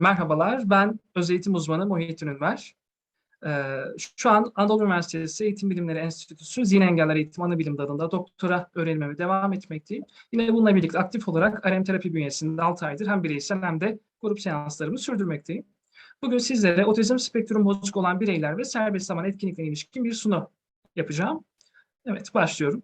Merhabalar, ben öz eğitim uzmanı Muhittin Ünver. Ee, şu an Anadolu Üniversitesi Eğitim Bilimleri Enstitüsü Zihin Engeller Eğitim Anabilim dalında doktora öğrenimime devam etmekteyim. Yine bununla birlikte aktif olarak RM terapi bünyesinde 6 aydır hem bireysel hem de grup seanslarımı sürdürmekteyim. Bugün sizlere otizm spektrum bozuk olan bireyler ve serbest zaman etkinliklerine ilişkin bir sunu yapacağım. Evet, başlıyorum.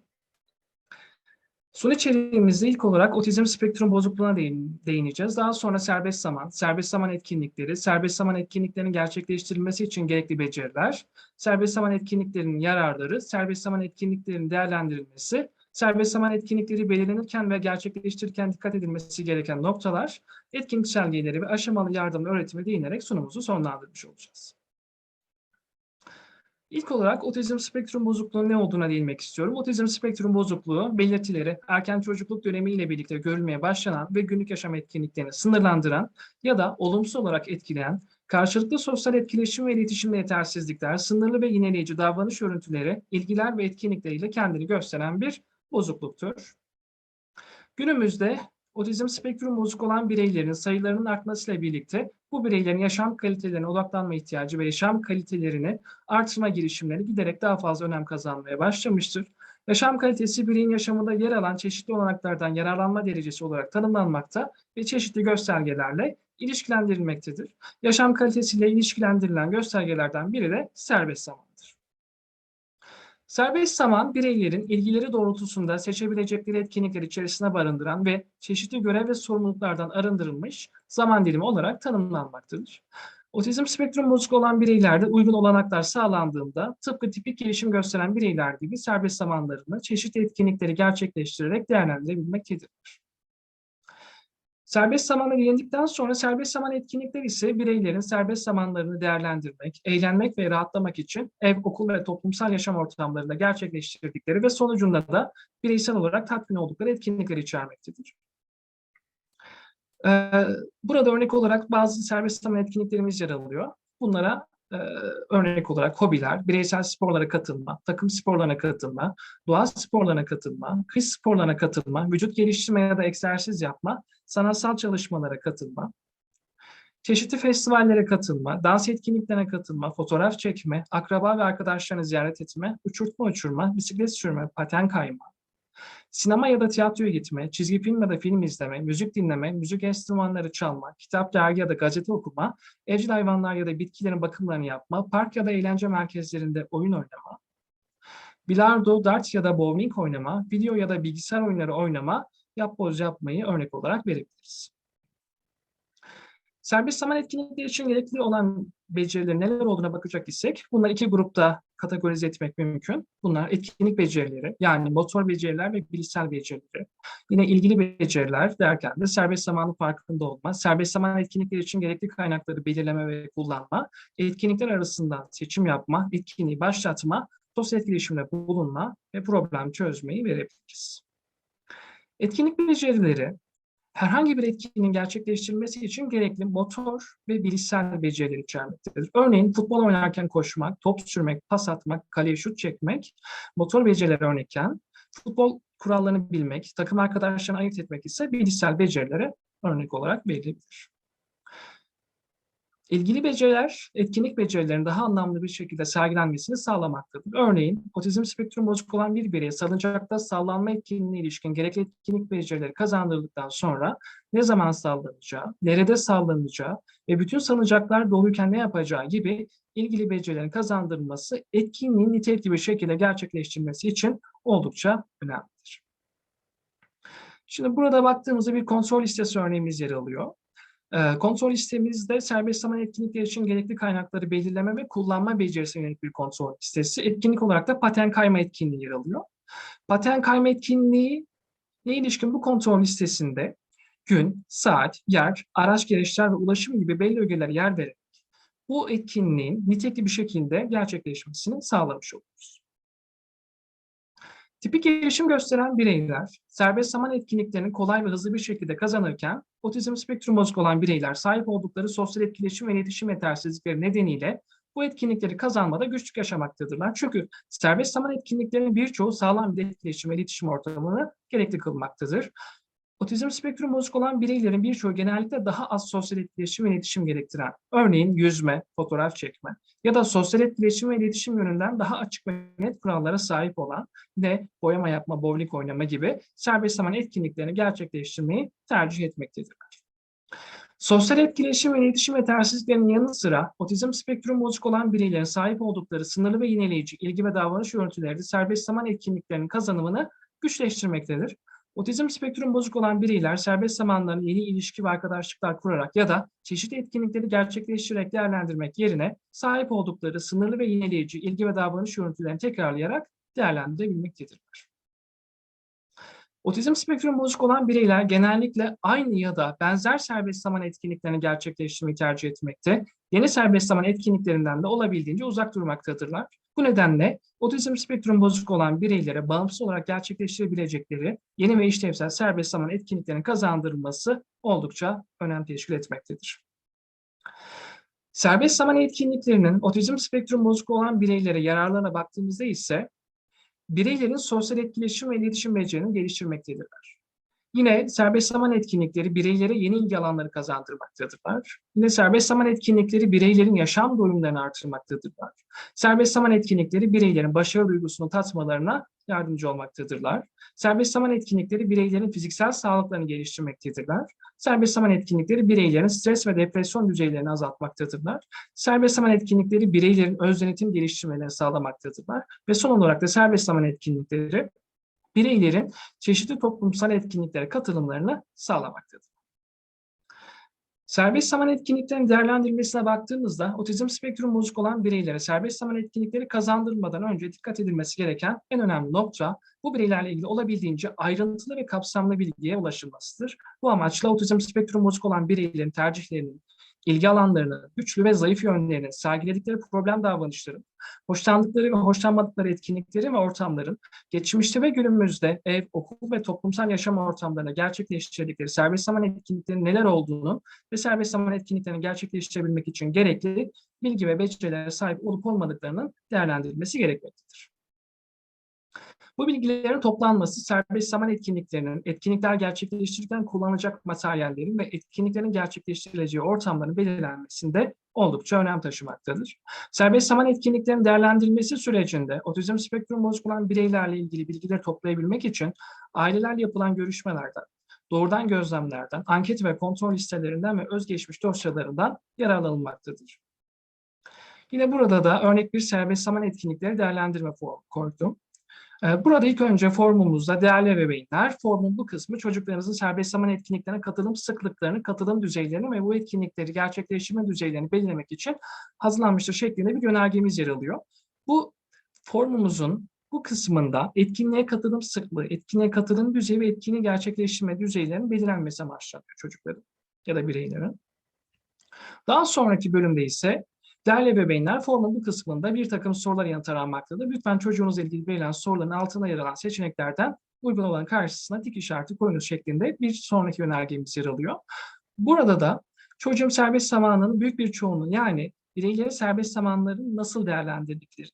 Sun içeriğimizde ilk olarak otizm spektrum bozukluğuna değin, değineceğiz. Daha sonra serbest zaman, serbest zaman etkinlikleri, serbest zaman etkinliklerinin gerçekleştirilmesi için gerekli beceriler, serbest zaman etkinliklerinin yararları, serbest zaman etkinliklerinin değerlendirilmesi, serbest zaman etkinlikleri belirlenirken ve gerçekleştirirken dikkat edilmesi gereken noktalar, etkinlik çelgeleri ve aşamalı yardım öğretimi değinerek sunumumuzu sonlandırmış olacağız. İlk olarak otizm spektrum bozukluğu ne olduğuna değinmek istiyorum. Otizm spektrum bozukluğu belirtileri erken çocukluk dönemiyle birlikte görülmeye başlanan ve günlük yaşam etkinliklerini sınırlandıran ya da olumsuz olarak etkileyen karşılıklı sosyal etkileşim ve iletişimde yetersizlikler, sınırlı ve yineleyici davranış örüntüleri, ilgiler ve etkinlikleriyle kendini gösteren bir bozukluktur. Günümüzde otizm spektrum bozuk olan bireylerin sayılarının artmasıyla birlikte bu bireylerin yaşam kalitelerine odaklanma ihtiyacı ve yaşam kalitelerini artırma girişimleri giderek daha fazla önem kazanmaya başlamıştır. Yaşam kalitesi bireyin yaşamında yer alan çeşitli olanaklardan yararlanma derecesi olarak tanımlanmakta ve çeşitli göstergelerle ilişkilendirilmektedir. Yaşam kalitesiyle ilişkilendirilen göstergelerden biri de serbest zamandır. Serbest zaman bireylerin ilgileri doğrultusunda seçebilecekleri etkinlikler içerisine barındıran ve çeşitli görev ve sorumluluklardan arındırılmış zaman dilimi olarak tanımlanmaktadır. Otizm spektrum bozuk olan bireylerde uygun olanaklar sağlandığında tıpkı tipik gelişim gösteren bireyler gibi serbest zamanlarını çeşitli etkinlikleri gerçekleştirerek değerlendirebilmektedirler. Serbest zamana gelindikten sonra serbest zaman etkinlikleri ise bireylerin serbest zamanlarını değerlendirmek, eğlenmek ve rahatlamak için ev, okul ve toplumsal yaşam ortamlarında gerçekleştirdikleri ve sonucunda da bireysel olarak tatmin oldukları etkinlikler içermektedir. Ee, burada örnek olarak bazı serbest zaman etkinliklerimiz yer alıyor. Bunlara e, örnek olarak hobiler, bireysel sporlara katılma, takım sporlarına katılma, doğa sporlarına katılma, kış sporlarına katılma, vücut geliştirme ya da egzersiz yapma, sanatsal çalışmalara katılma, çeşitli festivallere katılma, dans etkinliklerine katılma, fotoğraf çekme, akraba ve arkadaşlarını ziyaret etme, uçurtma uçurma, bisiklet sürme, paten kayma, sinema ya da tiyatroya gitme, çizgi film ya da film izleme, müzik dinleme, müzik enstrümanları çalma, kitap, dergi ya da gazete okuma, evcil hayvanlar ya da bitkilerin bakımlarını yapma, park ya da eğlence merkezlerinde oyun oynama, bilardo, dart ya da bowling oynama, video ya da bilgisayar oyunları oynama, yapboz yapmayı örnek olarak verebiliriz. Serbest zaman etkinlikleri için gerekli olan becerilerin neler olduğuna bakacak isek, bunları iki grupta kategorize etmek mümkün. Bunlar etkinlik becerileri, yani motor beceriler ve bilişsel becerileri. Yine ilgili beceriler derken de serbest zamanın farkında olma, serbest zaman etkinlikleri için gerekli kaynakları belirleme ve kullanma, etkinlikler arasında seçim yapma, etkinliği başlatma, sosyal etkileşimde bulunma ve problem çözmeyi verebiliriz. Etkinlik becerileri herhangi bir etkinin gerçekleştirilmesi için gerekli motor ve bilişsel beceriler içermektedir. Örneğin futbol oynarken koşmak, top sürmek, pas atmak, kaleye şut çekmek motor beceriler örnekken, futbol kurallarını bilmek, takım arkadaşlarını ayırt etmek ise bilişsel becerilere örnek olarak verilebilir. İlgili beceriler, etkinlik becerilerinin daha anlamlı bir şekilde sergilenmesini sağlamaktadır. Örneğin, otizm spektrum bozuk olan bir bireye salıncakta sallanma etkinliğine ilişkin gerekli etkinlik becerileri kazandırıldıktan sonra ne zaman sallanacağı, nerede sallanacağı ve bütün salıncaklar doluyken ne yapacağı gibi ilgili becerilerin kazandırılması etkinliğin nitelikli bir şekilde gerçekleştirilmesi için oldukça önemlidir. Şimdi burada baktığımızda bir kontrol listesi örneğimiz yer alıyor. Ee, kontrol listemizde serbest zaman etkinlikleri için gerekli kaynakları belirleme ve kullanma becerisine yönelik bir kontrol listesi. Etkinlik olarak da paten kayma etkinliği yer alıyor. Paten kayma etkinliği ne ilişkin bu kontrol listesinde gün, saat, yer, araç gereçler ve ulaşım gibi belli ögeler yer vererek bu etkinliğin nitelikli bir şekilde gerçekleşmesini sağlamış oluruz. Tipik gelişim gösteren bireyler, serbest zaman etkinliklerini kolay ve hızlı bir şekilde kazanırken, otizm spektrum bozuk olan bireyler sahip oldukları sosyal etkileşim ve iletişim yetersizlikleri nedeniyle bu etkinlikleri kazanmada güçlük yaşamaktadırlar. Çünkü serbest zaman etkinliklerinin birçoğu sağlam bir etkileşim ve iletişim ortamını gerekli kılmaktadır. Otizm spektrum bozuk olan bireylerin birçoğu genellikle daha az sosyal etkileşim ve iletişim gerektiren, örneğin yüzme, fotoğraf çekme ya da sosyal etkileşim ve iletişim yönünden daha açık ve net kurallara sahip olan ve boyama yapma, bowling oynama gibi serbest zaman etkinliklerini gerçekleştirmeyi tercih etmektedirler. Sosyal etkileşim ve iletişim yetersizliklerinin yanı sıra otizm spektrum bozuk olan bireylerin sahip oldukları sınırlı ve yineleyici ilgi ve davranış örüntüleri de serbest zaman etkinliklerinin kazanımını güçleştirmektedir. Otizm spektrum bozuk olan bireyler serbest zamanlarını yeni ilişki ve arkadaşlıklar kurarak ya da çeşitli etkinlikleri gerçekleştirerek değerlendirmek yerine sahip oldukları sınırlı ve yineleyici ilgi ve davranış örüntülerini tekrarlayarak değerlendirebilmektedirler. Otizm spektrum bozuk olan bireyler genellikle aynı ya da benzer serbest zaman etkinliklerini gerçekleştirmeyi tercih etmekte, yeni serbest zaman etkinliklerinden de olabildiğince uzak durmaktadırlar. Bu nedenle otizm spektrum bozuk olan bireylere bağımsız olarak gerçekleştirebilecekleri yeni ve işlevsel serbest zaman etkinliklerinin kazandırılması oldukça önem teşkil etmektedir. Serbest zaman etkinliklerinin otizm spektrum bozuk olan bireylere yararlarına baktığımızda ise bireylerin sosyal etkileşim ve iletişim becerilerini geliştirmektedirler. Yine serbest zaman etkinlikleri bireylere yeni ilgi alanları kazandırmaktadırlar. Yine serbest zaman etkinlikleri bireylerin yaşam doyumlarını artırmaktadırlar. Serbest zaman etkinlikleri bireylerin başarı duygusunu tatmalarına yardımcı olmaktadırlar. Serbest zaman etkinlikleri bireylerin fiziksel sağlıklarını geliştirmektedirler. Serbest zaman etkinlikleri bireylerin stres ve depresyon düzeylerini azaltmaktadırlar. Serbest zaman etkinlikleri bireylerin öz denetim geliştirmelerini sağlamaktadırlar. Ve son olarak da serbest zaman etkinlikleri bireylerin çeşitli toplumsal etkinliklere katılımlarını sağlamaktadır. Serbest zaman etkinliklerinin değerlendirilmesine baktığımızda otizm spektrum bozuk olan bireylere serbest zaman etkinlikleri kazandırılmadan önce dikkat edilmesi gereken en önemli nokta bu bireylerle ilgili olabildiğince ayrıntılı ve kapsamlı bilgiye ulaşılmasıdır. Bu amaçla otizm spektrum bozuk olan bireylerin tercihlerinin ilgi alanlarını, güçlü ve zayıf yönlerini, sergiledikleri problem davranışları, hoşlandıkları ve hoşlanmadıkları etkinlikleri ve ortamların geçmişte ve günümüzde ev, okul ve toplumsal yaşam ortamlarında gerçekleştirdikleri serbest zaman etkinliklerinin neler olduğunu ve serbest zaman etkinliklerini gerçekleştirebilmek için gerekli bilgi ve becerilere sahip olup olmadıklarının değerlendirilmesi gerekmektedir. Bu bilgilerin toplanması serbest zaman etkinliklerinin, etkinlikler gerçekleştirirken kullanılacak materyallerin ve etkinliklerin gerçekleştirileceği ortamların belirlenmesinde oldukça önem taşımaktadır. Serbest zaman etkinliklerinin değerlendirilmesi sürecinde otizm spektrum bozuk olan bireylerle ilgili bilgileri toplayabilmek için ailelerle yapılan görüşmelerden, doğrudan gözlemlerden, anket ve kontrol listelerinden ve özgeçmiş dosyalarından yararlanılmaktadır. Yine burada da örnek bir serbest zaman etkinlikleri değerlendirme formu koydum. Ee, burada ilk önce formumuzda değerli ebeveynler, formun bu kısmı çocuklarınızın serbest zaman etkinliklerine katılım sıklıklarını, katılım düzeylerini ve bu etkinlikleri gerçekleştirme düzeylerini belirlemek için hazırlanmıştır şeklinde bir yönergemiz yer alıyor. Bu formumuzun bu kısmında etkinliğe katılım sıklığı, etkinliğe katılım düzeyi ve etkinliği gerçekleştirme düzeylerinin belirlenmesi amaçlanıyor çocukların ya da bireylerin. Daha sonraki bölümde ise Değerli ebeveynler formun bu kısmında bir takım sorular yanıt aranmaktadır. Lütfen çocuğunuzla ilgili verilen soruların altına yer alan seçeneklerden uygun olan karşısına tik işareti koyunuz şeklinde bir sonraki önergemiz yer alıyor. Burada da çocuğun serbest zamanının büyük bir çoğunluğu yani bireylerin serbest zamanlarını nasıl değerlendirdiklerini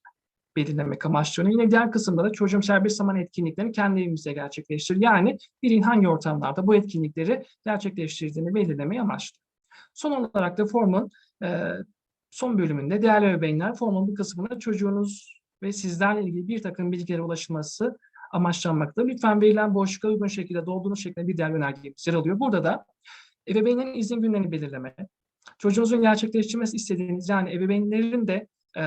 belirlemek amaçlanıyor. Yine diğer kısımda da çocuğum serbest zaman etkinliklerini kendi evimizde gerçekleştirir. Yani birin hangi ortamlarda bu etkinlikleri gerçekleştirdiğini belirlemeyi amaçlıyor. Son olarak da formun e, son bölümünde değerli ebeveynler formun bu kısmında çocuğunuz ve sizlerle ilgili bir takım bilgilere ulaşılması amaçlanmakta. Lütfen verilen boşlukta uygun şekilde dolduğunuz şeklinde bir diğer önergemiz yer alıyor. Burada da ebeveynlerin izin günlerini belirleme, çocuğunuzun gerçekleştirmesi istediğiniz yani ebeveynlerin de e,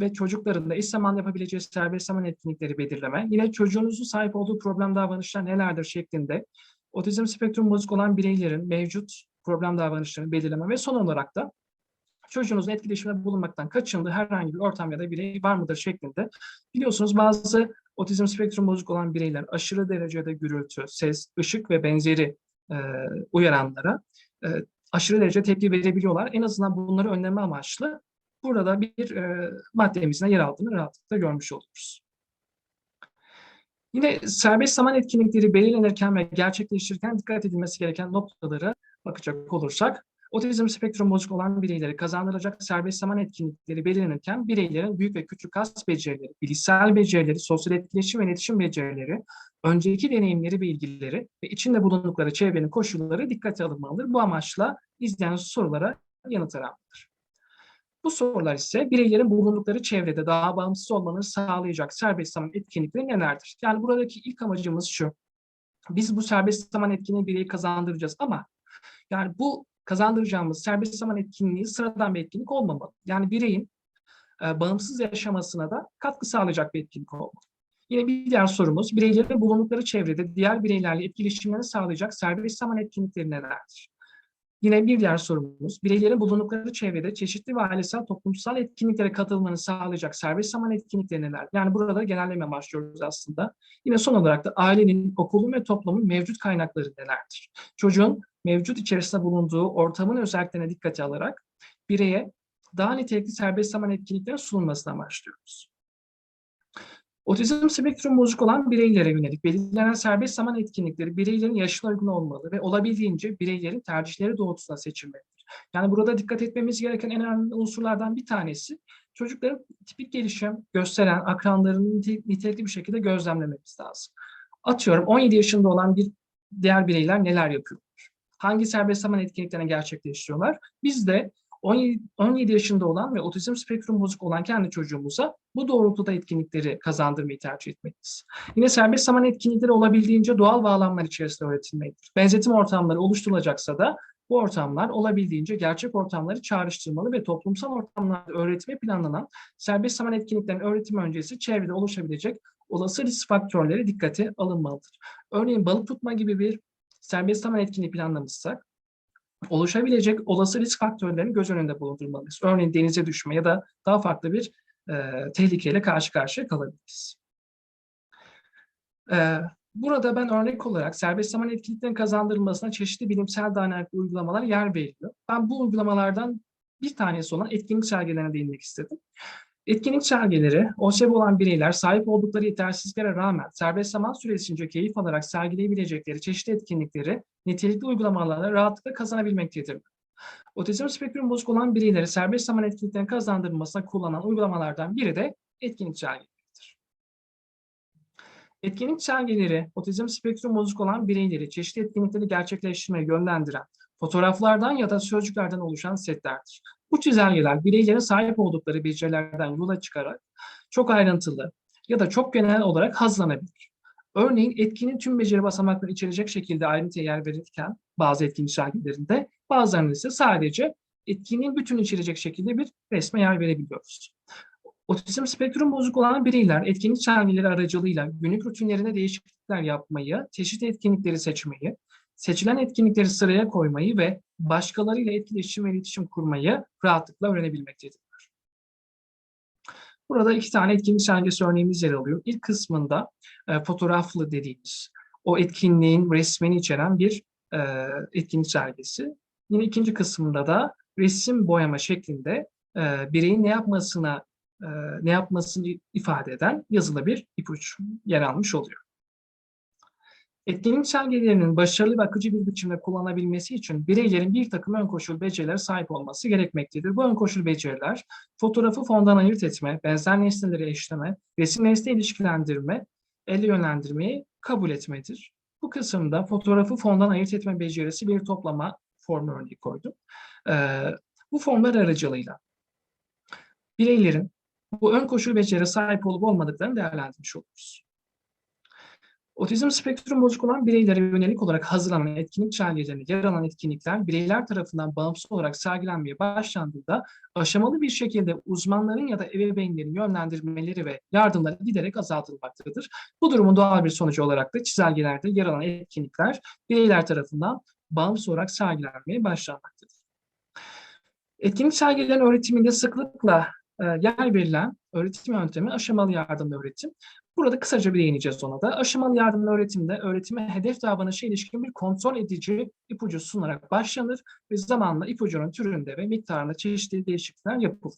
ve çocukların da iş zamanında yapabileceği serbest zaman etkinlikleri belirleme, yine çocuğunuzun sahip olduğu problem davranışlar nelerdir şeklinde otizm spektrum bozuk olan bireylerin mevcut problem davranışlarını belirleme ve son olarak da çocuğunuzun etkileşimde bulunmaktan kaçındığı herhangi bir ortam ya da birey var mıdır şeklinde. Biliyorsunuz bazı otizm spektrum bozuk olan bireyler aşırı derecede gürültü, ses, ışık ve benzeri e, uyaranlara e, aşırı derece tepki verebiliyorlar. En azından bunları önleme amaçlı burada bir e, maddemizin yer aldığını rahatlıkla görmüş oluruz. Yine serbest zaman etkinlikleri belirlenirken ve gerçekleştirirken dikkat edilmesi gereken noktalara bakacak olursak, Otizm spektrum bozuk olan bireylere kazandırılacak serbest zaman etkinlikleri belirlenirken bireylerin büyük ve küçük kas becerileri, bilişsel becerileri, sosyal etkileşim ve iletişim becerileri, önceki deneyimleri ve ilgileri ve içinde bulundukları çevrenin koşulları dikkate alınmalıdır. Bu amaçla izleyen sorulara yanıt aranmalıdır. Bu sorular ise bireylerin bulundukları çevrede daha bağımsız olmalarını sağlayacak serbest zaman etkinlikleri nelerdir? Yani buradaki ilk amacımız şu. Biz bu serbest zaman etkinliği bireyi kazandıracağız ama yani bu kazandıracağımız serbest zaman etkinliği sıradan bir etkinlik olmamalı. Yani bireyin e, bağımsız yaşamasına da katkı sağlayacak bir etkinlik olmalı. Yine bir diğer sorumuz, bireylerin bulundukları çevrede diğer bireylerle etkileşimlerini sağlayacak serbest zaman etkinlikleri nelerdir? Yine bir diğer sorumuz, bireylerin bulundukları çevrede çeşitli ve ailesel toplumsal etkinliklere katılmanı sağlayacak serbest zaman etkinlikleri neler? Yani burada genelleme başlıyoruz aslında. Yine son olarak da ailenin, okulun ve toplumun mevcut kaynakları nelerdir? Çocuğun mevcut içerisinde bulunduğu ortamın özelliklerine dikkate alarak bireye daha nitelikli serbest zaman etkinlikleri sunulmasına amaçlıyoruz. Otizm spektrum bozuk olan bireylere yönelik belirlenen serbest zaman etkinlikleri bireylerin yaşına uygun olmalı ve olabildiğince bireylerin tercihleri doğrultusunda seçilmelidir. Yani burada dikkat etmemiz gereken en önemli unsurlardan bir tanesi çocukların tipik gelişim gösteren akranlarını nitelikli bir şekilde gözlemlememiz lazım. Atıyorum 17 yaşında olan bir diğer bireyler neler yapıyor? Hangi serbest zaman etkinliklerini gerçekleştiriyorlar? Biz de 17, 17 yaşında olan ve otizm spektrum bozuk olan kendi çocuğumuza bu doğrultuda etkinlikleri kazandırmayı tercih etmeliyiz. Yine serbest zaman etkinlikleri olabildiğince doğal bağlamlar içerisinde öğretilmelidir. Benzetim ortamları oluşturulacaksa da bu ortamlar olabildiğince gerçek ortamları çağrıştırmalı ve toplumsal ortamlarda öğretime planlanan serbest zaman etkinliklerinin öğretim öncesi çevrede oluşabilecek olası risk faktörleri dikkate alınmalıdır. Örneğin balık tutma gibi bir serbest zaman etkinliği planlamışsak oluşabilecek olası risk faktörlerini göz önünde bulundurmalıyız. Örneğin denize düşme ya da daha farklı bir e, tehlikeyle karşı karşıya kalabiliriz. E, burada ben örnek olarak serbest zaman etkinliklerinin kazandırılmasına çeşitli bilimsel dayanaklı uygulamalar yer veriliyor. Ben bu uygulamalardan bir tanesi olan etkinlik sergilerine değinmek istedim. Etkinlik sergileri, OSEB olan bireyler sahip oldukları yetersizliklere rağmen serbest zaman süresince keyif alarak sergileyebilecekleri çeşitli etkinlikleri nitelikli uygulamalarla rahatlıkla kazanabilmektedir. Otizm spektrum bozuk olan bireyleri serbest zaman etkinliklerini kazandırılmasına kullanılan uygulamalardan biri de etkinlik sergileridir. Etkinlik sergileri, otizm spektrum bozuk olan bireyleri çeşitli etkinlikleri gerçekleştirmeye yönlendiren, fotoğraflardan ya da sözcüklerden oluşan setlerdir. Bu çizelgeler bireylerin sahip oldukları becerilerden yola çıkarak çok ayrıntılı ya da çok genel olarak hazlanabilir. Örneğin etkinin tüm beceri basamaklarını içerecek şekilde ayrıntıya yer verirken bazı etkinlik sergilerinde bazılarında ise sadece etkinin bütün içerecek şekilde bir resme yer verebiliyoruz. Otizm spektrum bozuk olan bireyler etkinlik sergileri aracılığıyla günlük rutinlerine değişiklikler yapmayı, çeşitli etkinlikleri seçmeyi, seçilen etkinlikleri sıraya koymayı ve başkalarıyla etkileşim ve iletişim kurmayı rahatlıkla öğrenebilmektedirler. Burada iki tane etkinlik sergisi örneğimiz yer alıyor. İlk kısmında e, fotoğraflı dediğimiz o etkinliğin resmini içeren bir e, etkinlik sergisi. Yine ikinci kısmında da resim boyama şeklinde e, bireyin ne yapmasına e, ne yapmasını ifade eden yazılı bir ipucu yer almış oluyor. Etkinlik sergilerinin başarılı ve akıcı bir biçimde kullanabilmesi için bireylerin bir takım ön koşul becerilere sahip olması gerekmektedir. Bu ön koşul beceriler fotoğrafı fondan ayırt etme, benzer nesneleri eşleme, resim nesne ilişkilendirme, elle yönlendirmeyi kabul etmedir. Bu kısımda fotoğrafı fondan ayırt etme becerisi bir toplama formu örneği koydum. Ee, bu formlar aracılığıyla bireylerin bu ön koşul beceri sahip olup olmadıklarını değerlendirmiş oluruz. Otizm spektrum bozuk olan bireylere yönelik olarak hazırlanan etkinlik sergilerinde yer alan etkinlikler bireyler tarafından bağımsız olarak sergilenmeye başlandığında aşamalı bir şekilde uzmanların ya da ebeveynlerin yönlendirmeleri ve yardımları giderek azaltılmaktadır. Bu durumun doğal bir sonucu olarak da çizelgelerde yer alan etkinlikler bireyler tarafından bağımsız olarak sergilenmeye başlanmaktadır. Etkinlik sergilerin öğretiminde sıklıkla e, yer verilen öğretim yöntemi aşamalı yardımlı öğretim. Burada kısaca bir değineceğiz ona da. Aşamalı yardımlı öğretimde öğretime hedef davranışa ilişkin bir kontrol edici ipucu sunarak başlanır ve zamanla ipucunun türünde ve miktarında çeşitli değişiklikler yapılır.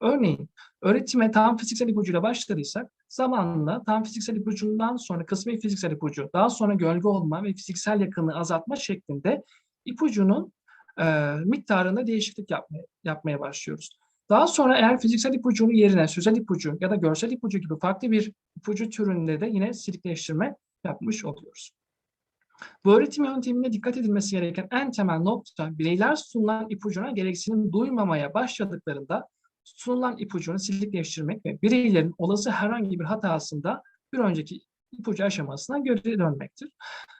Örneğin öğretime tam fiziksel ipucuyla başladıysak zamanla tam fiziksel ipucundan sonra kısmi fiziksel ipucu, daha sonra gölge olma ve fiziksel yakınlığı azaltma şeklinde ipucunun e, miktarında değişiklik yapmaya, yapmaya başlıyoruz. Daha sonra eğer fiziksel ipucunun yerine sözel ipucu ya da görsel ipucu gibi farklı bir ipucu türünde de yine silikleştirme yapmış oluyoruz. Bu öğretim yönteminde dikkat edilmesi gereken en temel nokta bireyler sunulan ipucuna gereksinim duymamaya başladıklarında sunulan ipucunu silikleştirmek ve bireylerin olası herhangi bir hatasında bir önceki ipucu aşamasına geri dönmektir.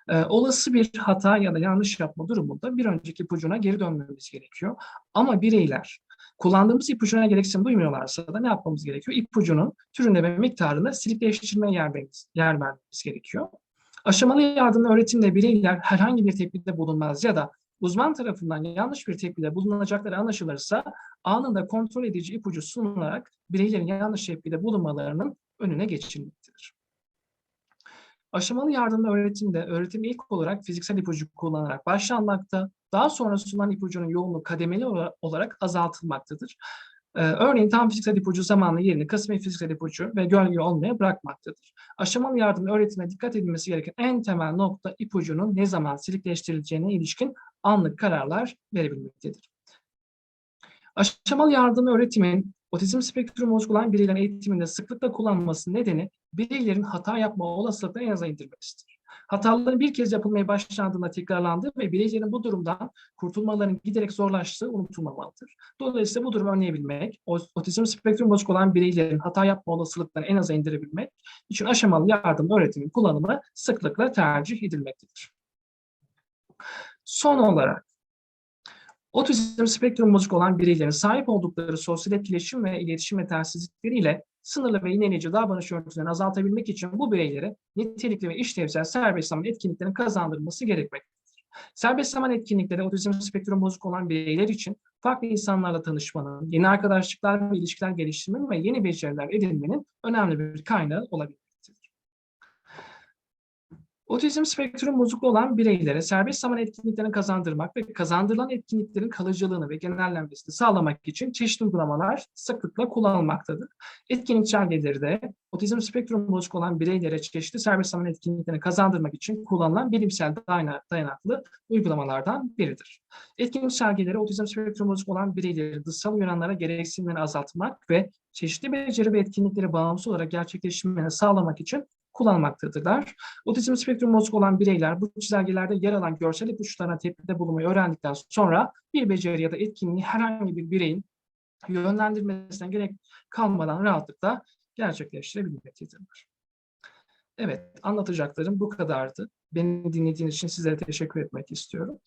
Ee, olası bir hata ya da yanlış yapma durumunda bir önceki ipucuna geri dönmemiz gerekiyor. Ama bireyler kullandığımız ipucuna gereksinim duymuyorlarsa da ne yapmamız gerekiyor? İpucunun türüne ve miktarını silikleştirmeye yer yer vermemiz gerekiyor. Aşamalı yardım öğretimde bireyler herhangi bir tepkide bulunmaz ya da uzman tarafından yanlış bir tepkide bulunacakları anlaşılırsa anında kontrol edici ipucu sunularak bireylerin yanlış tepkide bulunmalarının önüne geçilmektedir. Aşamalı yardımlı öğretimde öğretim ilk olarak fiziksel ipucu kullanarak başlanmakta, daha sonra sunulan ipucunun yoğunluğu kademeli olarak azaltılmaktadır. Ee, örneğin tam fiziksel ipucu zamanla yerini kısmi fiziksel ipucu ve gölge olmaya bırakmaktadır. Aşamalı yardım öğretime dikkat edilmesi gereken en temel nokta ipucunun ne zaman silikleştirileceğine ilişkin anlık kararlar verebilmektedir. Aşamalı yardım öğretimin otizm spektrum bozuk olan bireylerin eğitiminde sıklıkla kullanılması nedeni bireylerin hata yapma olasılıklarını en aza indirmesidir. Hataların bir kez yapılmaya başlandığında tekrarlandığı ve bireylerin bu durumdan kurtulmalarının giderek zorlaştığı unutulmamalıdır. Dolayısıyla bu durumu önleyebilmek, otizm spektrum bozuk olan bireylerin hata yapma olasılıklarını en aza indirebilmek için aşamalı yardım öğretimin kullanımı sıklıkla tercih edilmektedir. Son olarak Otizm spektrum bozuk olan bireylerin sahip oldukları sosyal etkileşim ve iletişim yetersizlikleriyle sınırlı ve iğneleyici davranış örüntülerini azaltabilmek için bu bireylere nitelikli ve işlevsel serbest zaman etkinliklerin kazandırılması gerekmektedir. Serbest zaman etkinlikleri otizm spektrum bozuk olan bireyler için farklı insanlarla tanışmanın, yeni arkadaşlıklar ve ilişkiler geliştirmenin ve yeni beceriler edinmenin önemli bir kaynağı olabilir. Otizm spektrum bozukluğu olan bireylere serbest zaman etkinliklerini kazandırmak ve kazandırılan etkinliklerin kalıcılığını ve genellenmesini sağlamak için çeşitli uygulamalar sıklıkla kullanılmaktadır. Etkinlik çergeleri de otizm spektrum bozuk olan bireylere çeşitli serbest zaman etkinliklerini kazandırmak için kullanılan bilimsel dayanaklı uygulamalardan biridir. Etkinlik çergeleri otizm spektrum bozuk olan bireyleri dışsal uyaranlara gereksinimlerini azaltmak ve çeşitli beceri ve etkinlikleri bağımsız olarak gerçekleştirmeni sağlamak için kullanmaktadırlar. Otizm spektrum bozuk olan bireyler bu çizelgelerde yer alan görsel ipuçlarına tepkide bulunmayı öğrendikten sonra bir beceri ya da etkinliği herhangi bir bireyin yönlendirmesine gerek kalmadan rahatlıkla gerçekleştirebilmektedirler. Evet, anlatacaklarım bu kadardı. Beni dinlediğiniz için sizlere teşekkür etmek istiyorum.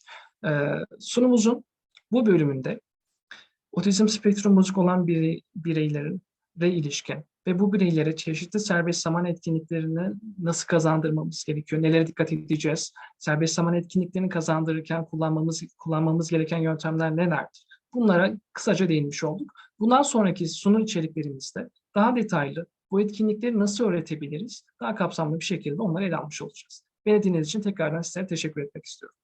Ee, sunumumuzun bu bölümünde otizm spektrum bozuk olan birey, bireylerin ve ilişkin ve bu bireylere çeşitli serbest zaman etkinliklerini nasıl kazandırmamız gerekiyor? Nelere dikkat edeceğiz? Serbest zaman etkinliklerini kazandırırken kullanmamız kullanmamız gereken yöntemler nelerdir? Bunlara kısaca değinmiş olduk. Bundan sonraki sunum içeriklerimizde daha detaylı bu etkinlikleri nasıl öğretebiliriz? Daha kapsamlı bir şekilde onları ele almış olacağız. Beni dinlediğiniz için tekrardan size teşekkür etmek istiyorum.